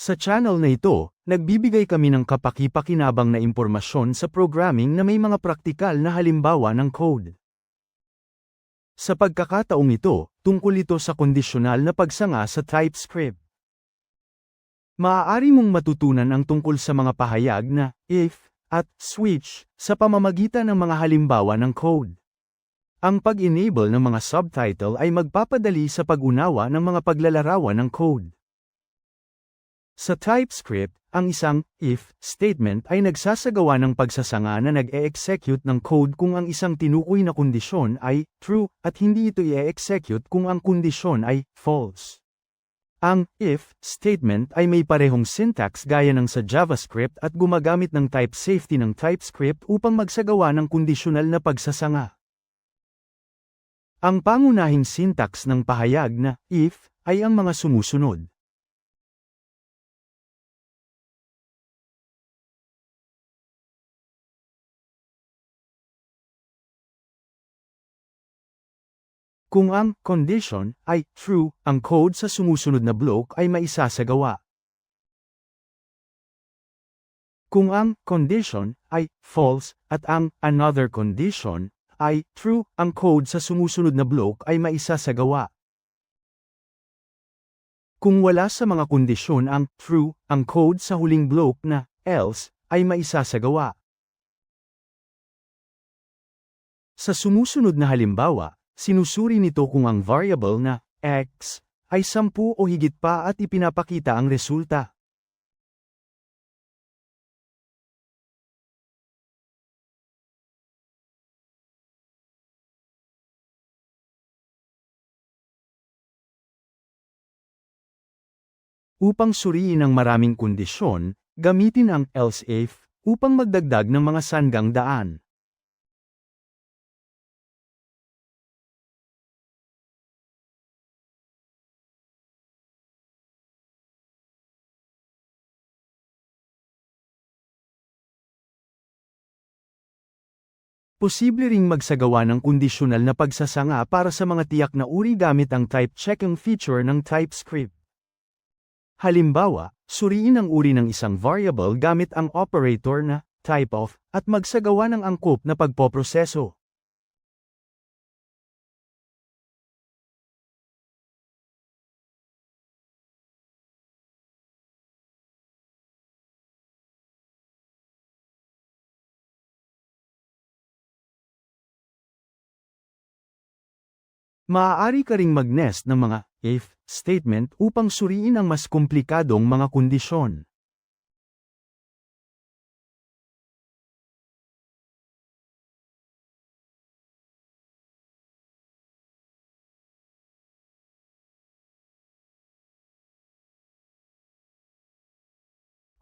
Sa channel na ito, nagbibigay kami ng kapaki-pakinabang na impormasyon sa programming na may mga praktikal na halimbawa ng code. Sa pagkakataong ito, tungkol ito sa kondisyonal na pagsanga sa TypeScript. Maaari mong matutunan ang tungkol sa mga pahayag na if at switch sa pamamagitan ng mga halimbawa ng code. Ang pag-enable ng mga subtitle ay magpapadali sa pag-unawa ng mga paglalarawan ng code. Sa TypeScript, ang isang if statement ay nagsasagawa ng pagsasanga na nag-e-execute ng code kung ang isang tinukoy na kondisyon ay true at hindi ito i-execute kung ang kondisyon ay false. Ang if statement ay may parehong syntax gaya ng sa JavaScript at gumagamit ng type safety ng TypeScript upang magsagawa ng kondisyonal na pagsasanga. Ang pangunahing syntax ng pahayag na if ay ang mga sumusunod. Kung ang condition ay true, ang code sa sumusunod na block ay maisasagawa. Kung ang condition ay false at ang another condition ay true, ang code sa sumusunod na block ay maisasagawa. Kung wala sa mga kondisyon ang true, ang code sa huling block na else ay maisasagawa. Sa sumusunod na halimbawa, sinusuri nito kung ang variable na x ay 10 o higit pa at ipinapakita ang resulta. Upang suriin ang maraming kondisyon, gamitin ang else if upang magdagdag ng mga sanggang daan. Posible ring magsagawa ng kondisyonal na pagsasanga para sa mga tiyak na uri gamit ang type checking feature ng TypeScript. Halimbawa, suriin ang uri ng isang variable gamit ang operator na typeof at magsagawa ng angkop na pagpoproseso. Maaari ka ring mag-nest ng mga if statement upang suriin ang mas komplikadong mga kondisyon.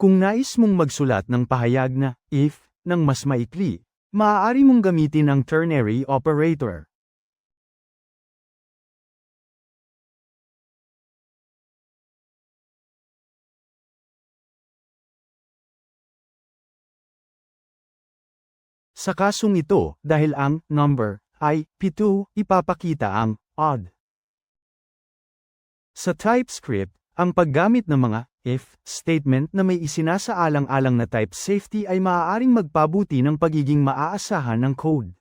Kung nais mong magsulat ng pahayag na if ng mas maikli, maaari mong gamitin ang ternary operator. Sa kasong ito, dahil ang number ay 7, ipapakita ang odd. Sa TypeScript, ang paggamit ng mga if statement na may isinasaalang-alang na type safety ay maaaring magpabuti ng pagiging maaasahan ng code.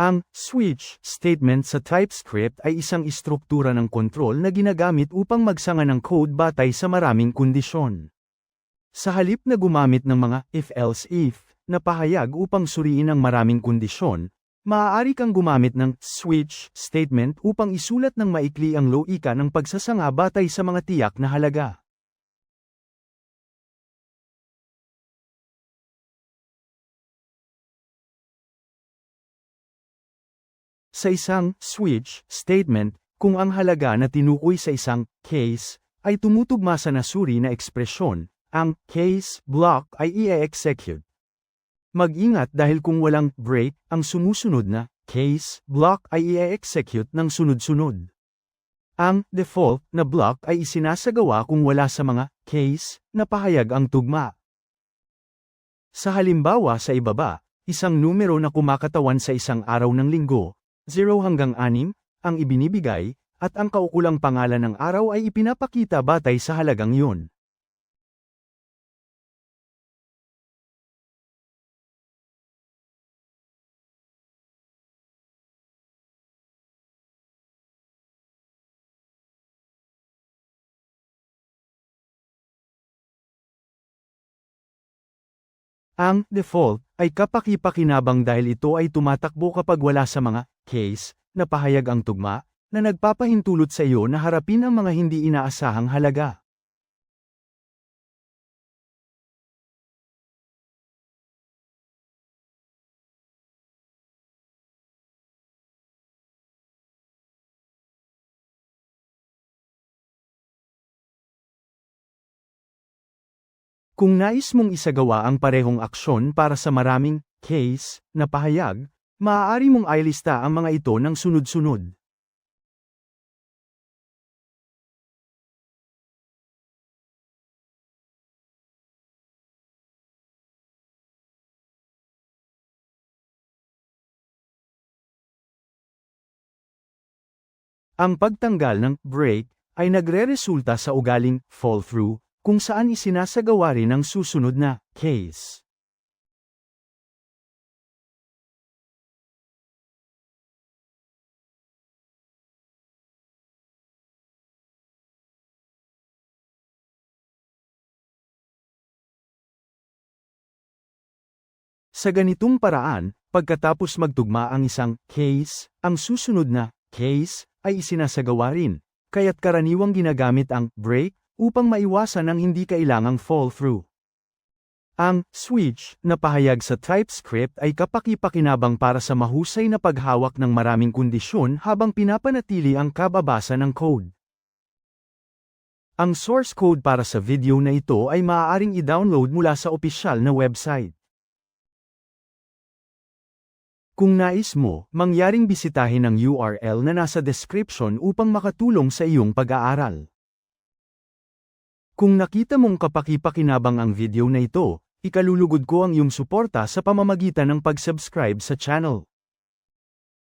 Ang switch statement sa TypeScript ay isang istruktura ng kontrol na ginagamit upang magsanga ng code batay sa maraming kondisyon. Sa halip na gumamit ng mga if-else-if na pahayag upang suriin ang maraming kondisyon, maaari kang gumamit ng switch statement upang isulat ng maikli ang loika ng pagsasanga batay sa mga tiyak na halaga. Sa isang switch statement, kung ang halaga na tinukoy sa isang case ay tumutugma sa nasuri na ekspresyon, ang case block ay i-execute. Mag-ingat dahil kung walang break, ang sumusunod na case block ay i-execute ng sunod-sunod. Ang default na block ay isinasagawa kung wala sa mga case na pahayag ang tugma. Sa halimbawa sa ibaba, isang numero na kumakatawan sa isang araw ng linggo, 0 hanggang 6, ang ibinibigay, at ang kaukulang pangalan ng araw ay ipinapakita batay sa halagang yun. Ang default ay kapaki-pakinabang dahil ito ay tumatakbo kapag wala sa mga case na pahayag ang tugma na nagpapahintulot sa iyo na harapin ang mga hindi inaasahang halaga. Kung nais mong isagawa ang parehong aksyon para sa maraming case na pahayag, maaari mong ilista ang mga ito ng sunod-sunod. Ang pagtanggal ng break ay nagre-resulta sa ugaling fall-through kung saan isinasagawa rin ang susunod na case. Sa ganitong paraan, pagkatapos magtugma ang isang case, ang susunod na case ay isinasagawa rin, kaya't karaniwang ginagamit ang break upang maiwasan ang hindi kailangang fall-through. Ang switch na pahayag sa TypeScript ay kapaki-pakinabang para sa mahusay na paghawak ng maraming kondisyon habang pinapanatili ang kababasa ng code. Ang source code para sa video na ito ay maaaring i-download mula sa opisyal na website. Kung nais mo, mangyaring bisitahin ang URL na nasa description upang makatulong sa iyong pag-aaral. Kung nakita mong kapaki-pakinabang ang video na ito, ikalulugod ko ang iyong suporta sa pamamagitan ng pag-subscribe sa channel.